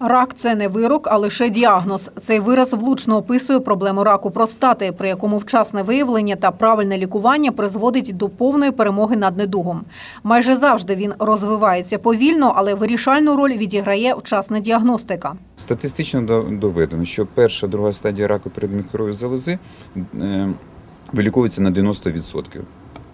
Рак це не вирок, а лише діагноз. Цей вираз влучно описує проблему раку простати, при якому вчасне виявлення та правильне лікування призводить до повної перемоги над недугом. Майже завжди він розвивається повільно, але вирішальну роль відіграє вчасна діагностика. Статистично до- доведено, що перша, друга стадія раку передміхорової залози е, виліковується на 90%.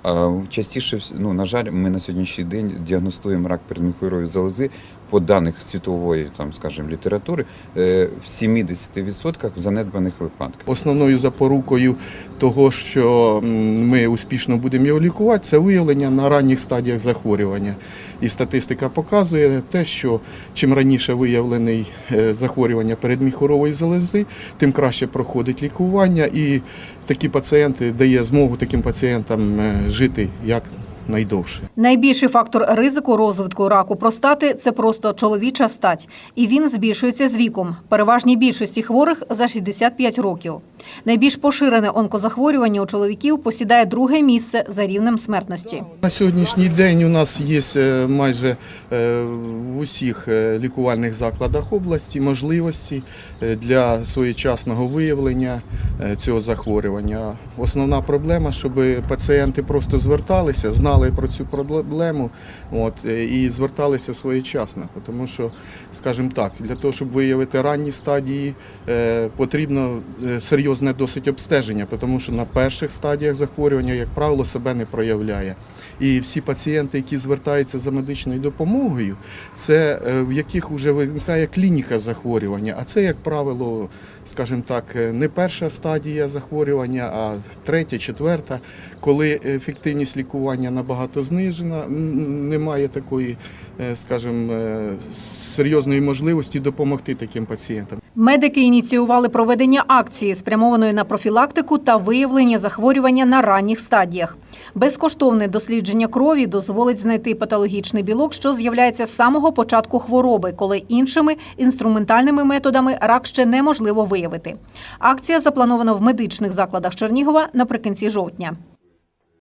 А частіше, ну, на жаль, ми на сьогоднішній день діагностуємо рак передміхорової залози по даних світової, там, скажімо, літератури е, в 70% в занедбаних випадках. Основною запорукою того, що ми успішно будемо його лікувати, це виявлення на ранніх стадіях захворювання. І статистика показує те, що чим раніше виявлений е, захворювання передміхорової залози, тим краще проходить лікування, і такі пацієнти дає змогу таким пацієнтам е, жити як найдовше. Найбільший фактор ризику розвитку раку простати це просто чоловіча стать, і він збільшується з віком. Переважній більшості хворих за 65 років. Найбільш поширене онкозахворювання у чоловіків посідає друге місце за рівнем смертності. На сьогоднішній день у нас є е, майже е, в усіх е, лікувальних закладах області можливості для своєчасного виявлення цього захворювання. Основна проблема, щоб пацієнти просто зверталися, знали про цю проблему от, е, і зверталися своєчасно. Тому що, скажімо так, для того, щоб виявити ранні стадії, е, потрібно е, серйозне досить обстеження, тому що на перших стадіях захворювання, як правило, себе не проявляє. І всі пацієнти, які звертаються за медичною допомогою, це в яких вже виникає клініка захворювання. А це, як правило, скажімо так, не перша стадія захворювання, а третя, четверта, коли ефективність лікування набагато знижена, немає такої, е, скажімо, е, серйозної можливості допомогти таким пацієнтам. Медики ініціювали проведення акції, спрямованої на профілактику та виявлення захворювання на ранніх стадіях. Безкоштовне дослідження крові дозволить знайти патологічний білок, що з'являється з самого початку хвороби, коли іншими інструментальними методами рак ще неможливо виявити. Акція запланована в медичних закладах Чернігова наприкінці жовтня.